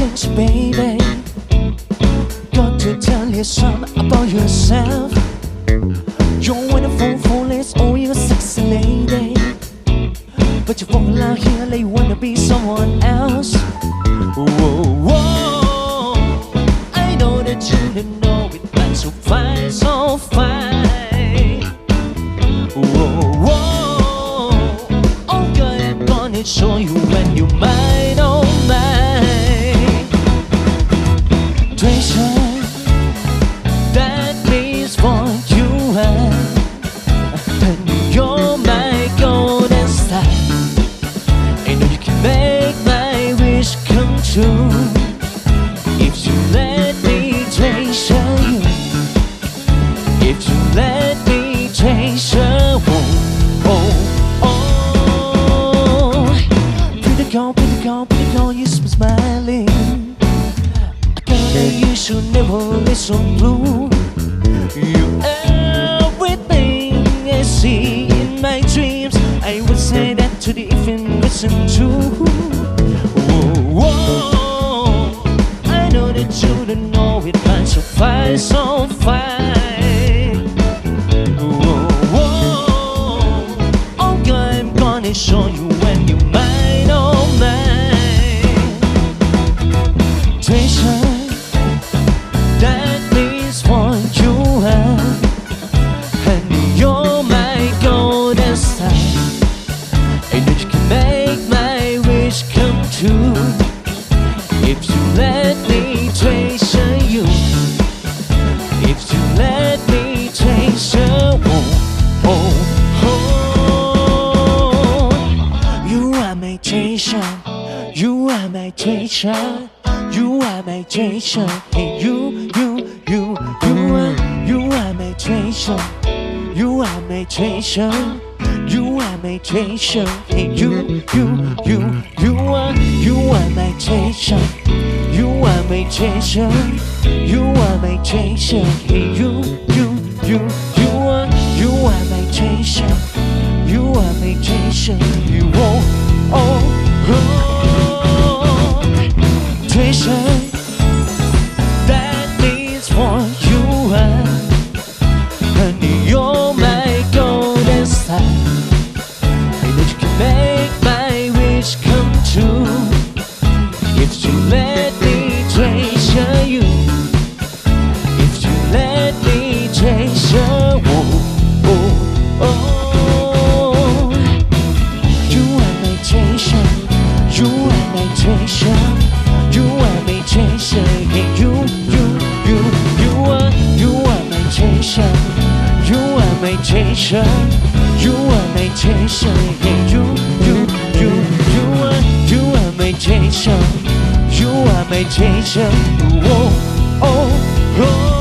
want baby. Got to tell you something about yourself. You're wonderful, foolish, oh, you're sexy lady. But you fall out here, you wanna be someone else. Whoa, whoa. I know that you didn't know it, but so fine, so fine. Whoa, whoa. Oh, girl, I'm gonna show if you let me treasure you. If you let me treasure you. Oh, oh, oh. Pretty girl, pretty girl, pretty girl, you smile smiling. I kinda you should never listen blue. You everything I see in my dreams. I would say that to the even listen to. Don't know it, but so fine, so whoa. Oh, girl, I'm gonna show you You are my treasure. You are my treasure. Hey, you, you, you, you are, you are my treasure. You are my treasure. You are my treasure. Hey, you, you, you, you are, you are my treasure. You are my treasure. You are my treasure. Hey, you, you, you, you are, you are my treasure. You are my treasure. You, oh, oh, my treasure. You are my treasure. Yeah, you, you, you, you are, you are my treasure. You are my treasure. Oh, oh, oh.